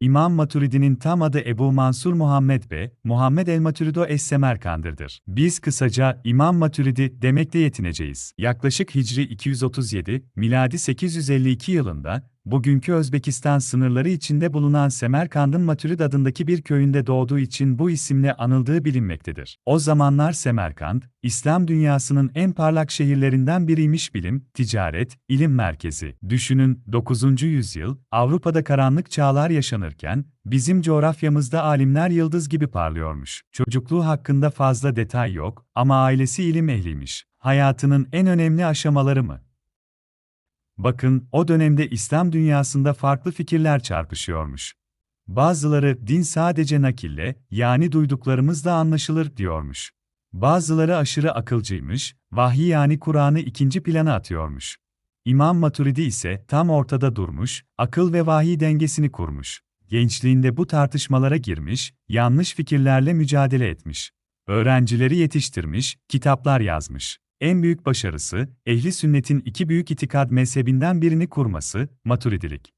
İmam Maturidi'nin tam adı Ebu Mansur Muhammed Be, Muhammed el-Maturido es-Semerkandır'dır. Biz kısaca İmam Maturidi demekle yetineceğiz. Yaklaşık Hicri 237, miladi 852 yılında, bugünkü Özbekistan sınırları içinde bulunan Semerkand'ın Maturid adındaki bir köyünde doğduğu için bu isimle anıldığı bilinmektedir. O zamanlar Semerkand, İslam dünyasının en parlak şehirlerinden biriymiş bilim, ticaret, ilim merkezi. Düşünün, 9. yüzyıl, Avrupa'da karanlık çağlar yaşanırken, bizim coğrafyamızda alimler yıldız gibi parlıyormuş. Çocukluğu hakkında fazla detay yok ama ailesi ilim ehliymiş. Hayatının en önemli aşamaları mı? Bakın, o dönemde İslam dünyasında farklı fikirler çarpışıyormuş. Bazıları din sadece nakille, yani duyduklarımızla anlaşılır diyormuş. Bazıları aşırı akılcıymış, vahiy yani Kur'an'ı ikinci plana atıyormuş. İmam Maturidi ise tam ortada durmuş, akıl ve vahiy dengesini kurmuş. Gençliğinde bu tartışmalara girmiş, yanlış fikirlerle mücadele etmiş. Öğrencileri yetiştirmiş, kitaplar yazmış. En büyük başarısı, ehli sünnetin iki büyük itikad mezhebinden birini kurması, Maturidilik.